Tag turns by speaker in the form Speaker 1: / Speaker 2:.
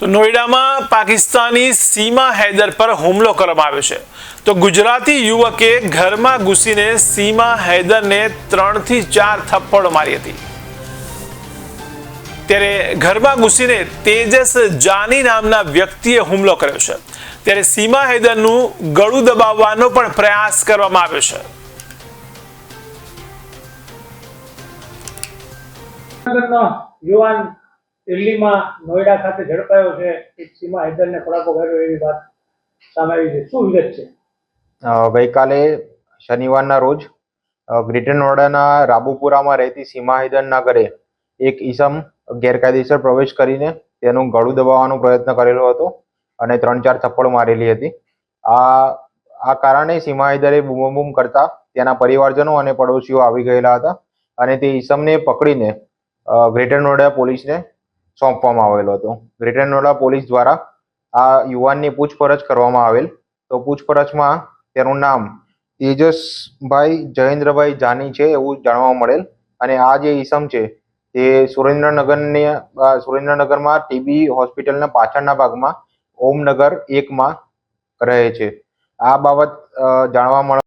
Speaker 1: તો નોઈડામાં પાકિસ્તાની સીમા હૈદર પર હુમલો કરવામાં આવ્યો છે. તો ગુજરાતી યુવકે ઘરમાં ઘૂસીને સીમા હૈદરને ત્રણથી ચાર થપ્પડ મારી હતી. ત્યારે ઘરમાં ઘૂસીને તેજસ જાની નામના વ્યક્તિએ હુમલો કર્યો છે. ત્યારે સીમા હૈદરનું ગળું દબાવવાનો પણ પ્રયાસ કરવામાં આવ્યો છે.
Speaker 2: યુવાન દિલ્હીમાં નોઈડા ખાતે ઝડપાયો છે. એક સીમા હૈદરને ફડાકો કર્યો એવી વાત સામે આવી છે. શું વિગત છે?
Speaker 3: ગઈકાલે શનિવારના રોજ ગ્રેટર નોઈડાના રાબુપુરામાં રહેતી સીમા હૈદરના ઘરે એક ઈસમ ગેરકાયદેસર પ્રવેશ કરીને તેનું ગળું દબાવવાનો પ્રયત્ન કરેલો હતો અને ત્રણ ચાર થપ્પડ મારેલી હતી. આ આ કારણે સીમા હૈદરે બૂમાબૂમ કરતા તેના પરિવારજનો અને પડોશીઓ આવી ગયેલા હતા અને તે ઈસમને પકડીને ગ્રેટર નોઈડા પોલીસને સોંપવામાં આવેલો હતો. નોઈડા પોલીસ દ્વારા આ યુવાનની પૂછપરછ કરવામાં આવેલ. તો પૂછપરછમાં તેનું નામ તેજસભાઈ જયેન્દ્રભાઈ જાની છે એવું જાણવા મળેલ. અને આ જે ઈસમ છે તે સુરેન્દ્રનગરની સુરેન્દ્રનગરમાં ટીબી હોસ્પિટલના પાછળના ભાગમાં ઓમનગર એકમાં રહે છે. આ બાબત જાણવા મળે